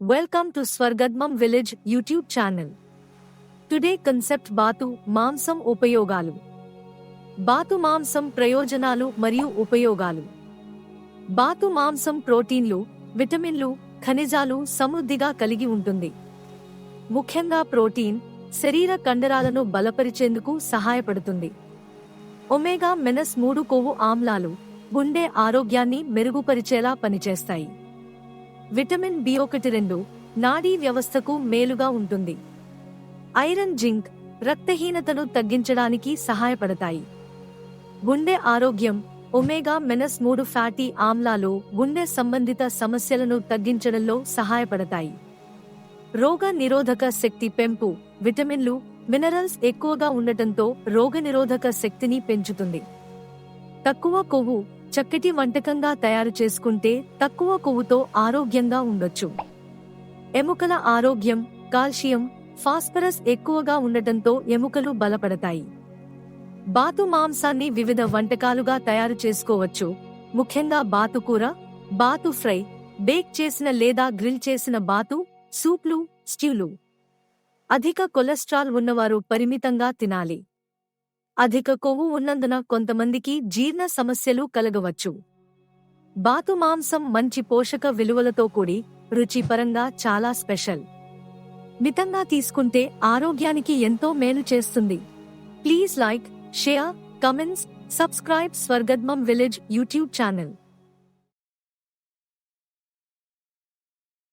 Welcome to Swargadmam Village YouTube channel. Today concept బాతు మాంసం ఉపయోగాలు బాతు మాంసం ప్రయోజనాలు మరియు ఉపయోగాలు బాతు మాంసం ప్రోటీన్లు విటమిన్లు ఖనిజాలు సమృద్ధిగా కలిగి ఉంటుంది ముఖ్యంగా ప్రోటీన్ శరీర కండరాలను బలపరిచేందుకు సహాయపడుతుంది ఒమేగా మెనస్ మూడు కొవ్వు ఆమ్లాలు గుండె ఆరోగ్యాన్ని మెరుగుపరిచేలా పనిచేస్తాయి విటమిన్ బి ఒకటి రెండు నాడీ వ్యవస్థకు మేలుగా ఉంటుంది. ఐరన్ జింక్ రక్తహీనతను తగ్గించడానికి సహాయపడతాయి. గుండె ఆరోగ్యం ఒమేగా మెనస్ మూడు ఫ్యాటీ ఆమ్లాలు గుండె సంబంధిత సమస్యలను తగ్గించడంలో సహాయపడతాయి. రోగ నిరోధక శక్తి పెంపు విటమిన్లు మినరల్స్ ఎక్కువగా ఉండటంతో రోగనిరోధక శక్తిని పెంచుతుంది. తక్కువ కొవ్వు చక్కటి వంటకంగా తయారు చేసుకుంటే తక్కువ కొవ్వుతో ఆరోగ్యంగా ఉండొచ్చు. ఎముకల ఆరోగ్యం కాల్షియం ఫాస్ఫరస్ ఎక్కువగా ఉండటంతో ఎముకలు బలపడతాయి. బాతు మాంసాన్ని వివిధ వంటకాలుగా తయారు చేసుకోవచ్చు. ముఖ్యంగా బాతు కూర బాతు ఫ్రై బేక్ చేసిన లేదా గ్రిల్ చేసిన బాతు సూప్లు స్ట్యూలు. అధిక కొలెస్ట్రాల్ ఉన్నవారు పరిమితంగా తినాలి. అధిక కొవ్వు ఉన్నందున కొంతమందికి జీర్ణ సమస్యలు కలగవచ్చు. బాతు మాంసం మంచి పోషక విలువలతో కూడి రుచిపరంగా చాలా స్పెషల్. మితంగా తీసుకుంటే ఆరోగ్యానికి ఎంతో మేలు చేస్తుంది. Please like share comments subscribe స్వర్గద్మం village YouTube channel.